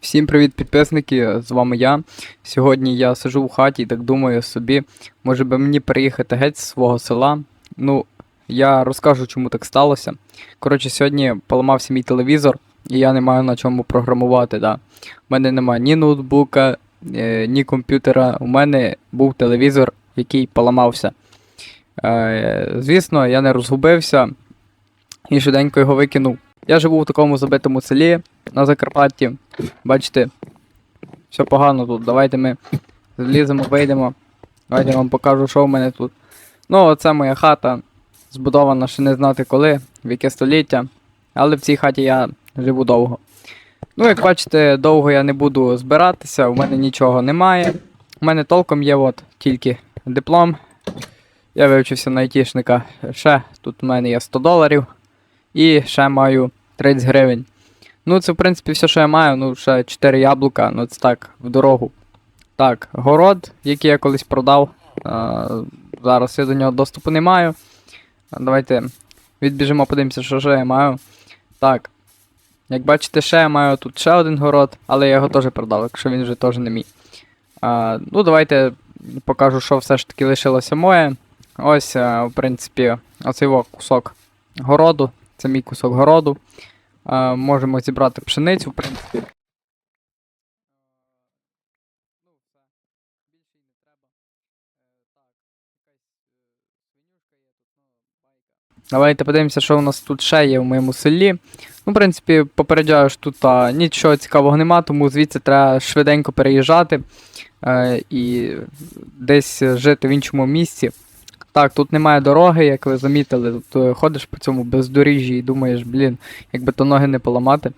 Всім привіт, підписники! З вами я. Сьогодні я сижу в хаті і так думаю собі, може би мені переїхати геть з свого села. Ну, я розкажу, чому так сталося. Коротше, сьогодні поламався мій телевізор, і я не маю на чому програмувати. Да. У мене немає ні ноутбука, е, ні комп'ютера. У мене був телевізор, який поламався. Е, звісно, я не розгубився і швиденько його викинув. Я живу в такому забитому селі на Закарпатті. Бачите, все погано тут. Давайте ми зліземо, вийдемо. Давайте я вам покажу, що в мене тут. Ну, оце моя хата. Збудована ще не знати коли, в яке століття. Але в цій хаті я живу довго. Ну, як бачите, довго я не буду збиратися, у мене нічого немає. У мене толком є от тільки диплом. Я вивчився на айтішника. Ще тут у мене є 100 доларів. І ще маю 30 гривень. Ну, це, в принципі, все, що я маю. Ну, ще 4 яблука, ну це так, в дорогу. Так, город, який я колись продав. А, зараз я до нього доступу не маю. Давайте відбіжимо, подивимося, що ще я маю. Так. Як бачите, ще я маю тут ще один город, але я його теж продав, якщо він вже теж не мій. А, ну, давайте покажу, що все ж таки лишилося моє. Ось, а, в принципі, оцей кусок городу. Це мій кусок городу. А, можемо зібрати пшеницю, в принципі. Давайте подивимося, що у нас тут ще є в моєму селі. Ну, в принципі, попереджаю, що тут а, нічого цікавого нема, тому звідси треба швиденько переїжджати е, і десь жити в іншому місці. Так, тут немає дороги, як ви замітили. Тут е, ходиш по цьому бездоріжжі і думаєш, блін, якби то ноги не поламати.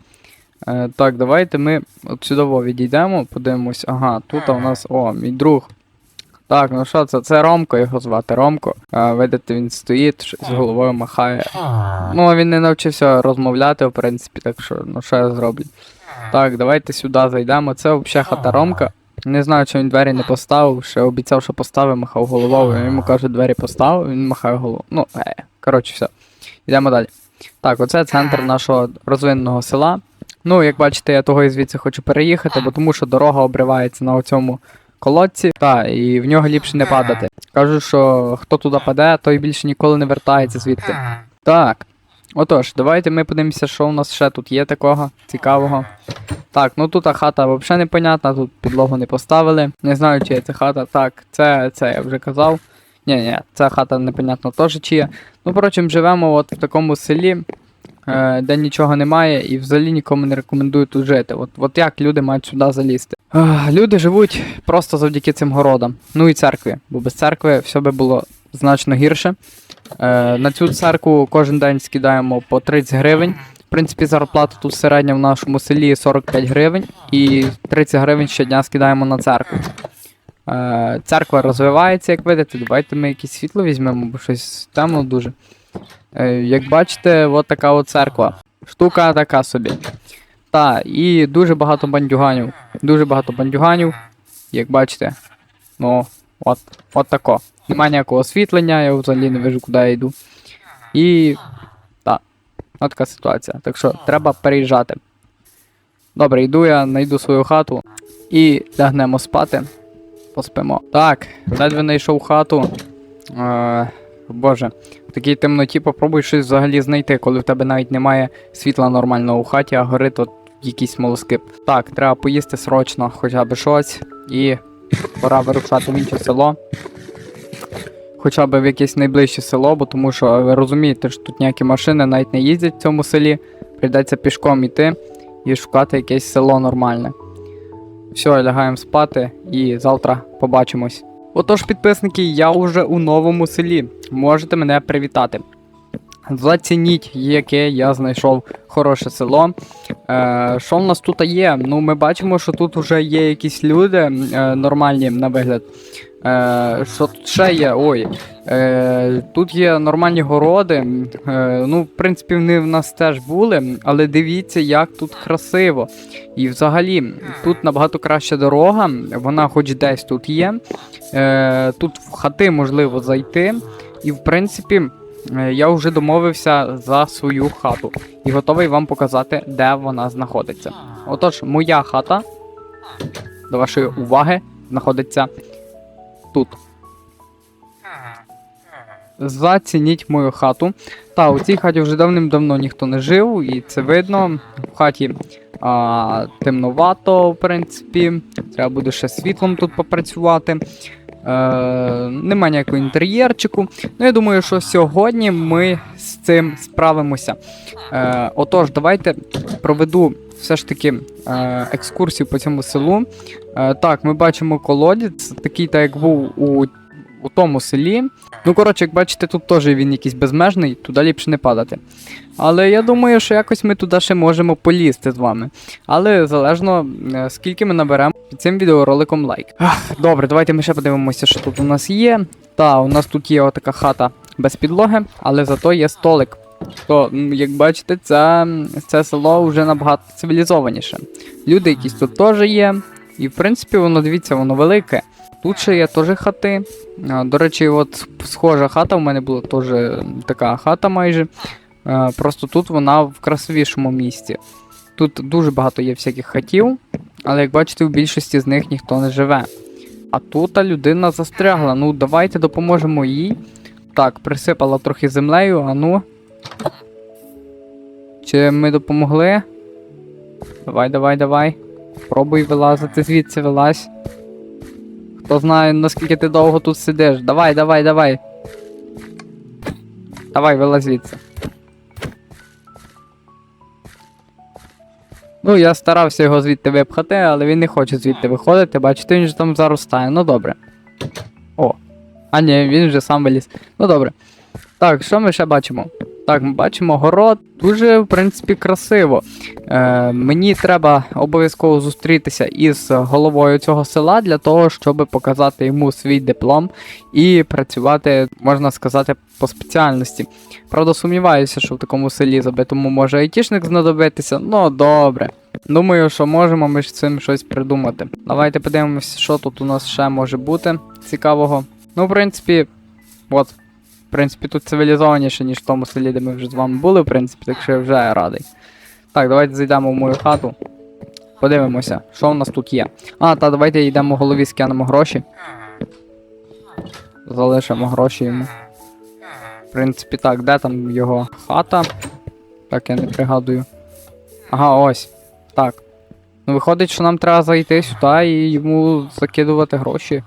Е, так, давайте ми от сюди відійдемо, подивимось. Ага, тут у нас, о, мій друг. Так, ну що це? Це Ромко, його звати Ромко. Е, видите, він стоїть, щось головою махає. Ну, він не навчився розмовляти, в принципі, так що, ну що я зроблю. Так, давайте сюди зайдемо. Це взагалі хата Ромка. Не знаю, чи він двері не поставив, ще обіцяв, що поставив, махав головою. Я йому кажу, двері поставив, він махає головою. Ну, е, коротше, все. Йдемо далі. Так, оце центр нашого розвиненого села. Ну, як бачите, я того і звідси хочу переїхати, бо тому що дорога обривається на оцьому колодці, та, і в нього ліпше не падати. Кажу, що хто туди паде, той більше ніколи не вертається звідти. Так. Отож, давайте ми подивимося, що у нас ще тут є такого цікавого. Так, ну тут хата взагалі непонятна, тут підлогу не поставили. Не знаю, чия це хата. Так, це, це я вже казав. Ні, ні, ця хата непонятно теж чия. Ну, впрочем, живемо от в такому селі, е, де нічого немає, і взагалі нікому не рекомендую тут жити. От, от як люди мають сюди залізти. Ах, люди живуть просто завдяки цим городам. Ну і церкві, бо без церкви все би було значно гірше. Е, на цю церкву кожен день скидаємо по 30 гривень. В принципі, зарплата тут середня в нашому селі 45 гривень, і 30 гривень щодня скидаємо на церкву. Е, церква розвивається, як видите. Давайте ми якесь світло візьмемо, бо щось темно дуже. Е, як бачите, от така от церква. Штука така собі. Та, і дуже багато бандюганів. Дуже багато бандюганів, як бачите. Ну, от, от тако. Немає ніякого освітлення, я взагалі не вижу, куди я йду. І. Так, от така ситуація. Так що треба переїжджати. Добре, йду я, знайду свою хату і лягнемо спати. Поспимо. Так, ледве знайшов хату. Е, боже, в такій темноті попробуй щось взагалі знайти, коли в тебе навіть немає світла нормального у хаті, а горить от якийсь смолоскип. Так, треба поїсти срочно, хоча б щось. І пора вирушати в інше село. Хоча б в якесь найближче село, бо тому що ви розумієте, що тут ніякі машини навіть не їздять в цьому селі. Прийдеться пішком іти і шукати якесь село нормальне. Все, лягаємо спати і завтра побачимось. Отож, підписники, я вже у новому селі. Можете мене привітати. Зацініть, яке я знайшов хороше село. Е, що в нас тут є? Ну, ми бачимо, що тут вже є якісь люди е, нормальні на вигляд. Е, що тут ще є? Ой. Е, тут є нормальні городи. Е, ну, в принципі, вони в нас теж були, але дивіться, як тут красиво. І взагалі, тут набагато краща дорога, вона хоч десь тут є. Е, тут в хати можливо зайти. І в принципі, я вже домовився за свою хату і готовий вам показати, де вона знаходиться. Отож, моя хата, до вашої уваги, знаходиться тут. Зацініть мою хату. Та, у цій хаті вже давним-давно ніхто не жив, і це видно. В хаті а, темновато, в принципі. Треба буде ще світлом тут попрацювати. Е, нема ніякого інтер'єрчику. Ну, я думаю, що сьогодні ми з цим справимося. Е, отож, давайте проведу все ж таки е, екскурсію по цьому селу. Е, так, ми бачимо колодязь, такий, так як був у, у тому селі. Ну, коротше, як бачите, тут теж він якийсь безмежний, туди ліпше не падати. Але я думаю, що якось ми туди ще можемо полізти з вами. Але залежно, е, скільки ми наберемо під цим відеороликом лайк. Ах, добре, давайте ми ще подивимося, що тут у нас є. Та, у нас тут є отака хата без підлоги, але зато є столик. То, як бачите, це, це село вже набагато цивілізованіше. Люди якісь тут теж є. І в принципі, воно дивіться, воно велике. Тут ще є теж хати. До речі, от схожа хата у мене була теж така хата майже. Просто тут вона в красивішому місці. Тут дуже багато є всяких хатів, але як бачите, в більшості з них ніхто не живе. А тут людина застрягла. Ну, давайте допоможемо їй. Так, присипала трохи землею, а ну. Чи ми допомогли? Давай, давай, давай. Пробуй вилазити звідси, вилазь. Хто знає, наскільки ти довго тут сидиш. Давай, давай, давай. Давай, вилазь звідси. Ну, я старався його звідти випхати, але він не хоче звідти виходити. Бачите, він же там заростає. Ну добре. О. А ні, він вже сам виліз. Ну добре. Так, що ми ще бачимо? Так, ми бачимо город. Дуже, в принципі, красиво. Е, мені треба обов'язково зустрітися із головою цього села для того, щоб показати йому свій диплом і працювати, можна сказати, по спеціальності. Правда, сумніваюся, що в такому селі забитому може айтішник знадобитися. Ну, добре. Думаю, що можемо ми з цим щось придумати. Давайте подивимося, що тут у нас ще може бути цікавого. Ну, в принципі, от. В принципі, тут цивілізованіше, ніж в тому селі, де ми вже з вами були, в принципі, так що я вже радий. Так, давайте зайдемо в мою хату. Подивимося, що у нас тут є. А, та давайте йдемо в голові, скинемо гроші. Залишимо гроші йому. В принципі, так, де там його хата? Так, я не пригадую. Ага, ось. Так. Ну, виходить, що нам треба зайти сюди і йому закидувати гроші.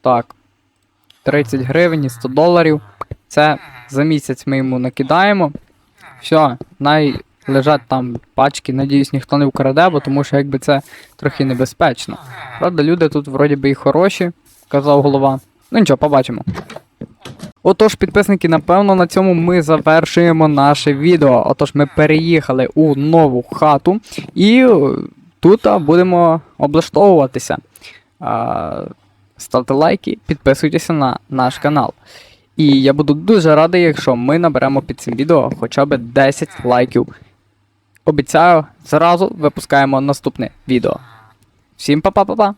Так. 30 гривень і 100 доларів. Це за місяць ми йому накидаємо. Все, най лежать там пачки, надіюсь, ніхто не вкраде, бо тому що якби це трохи небезпечно. Правда, люди тут вроді би і хороші, казав голова. Ну нічого, побачимо. Отож, підписники, напевно, на цьому ми завершуємо наше відео. Отож, ми переїхали у нову хату і тут будемо облаштовуватися. Ставте лайки, підписуйтеся на наш канал. І я буду дуже радий, якщо ми наберемо під цим відео хоча б 10 лайків. Обіцяю, зразу випускаємо наступне відео. Всім па-па-па-па!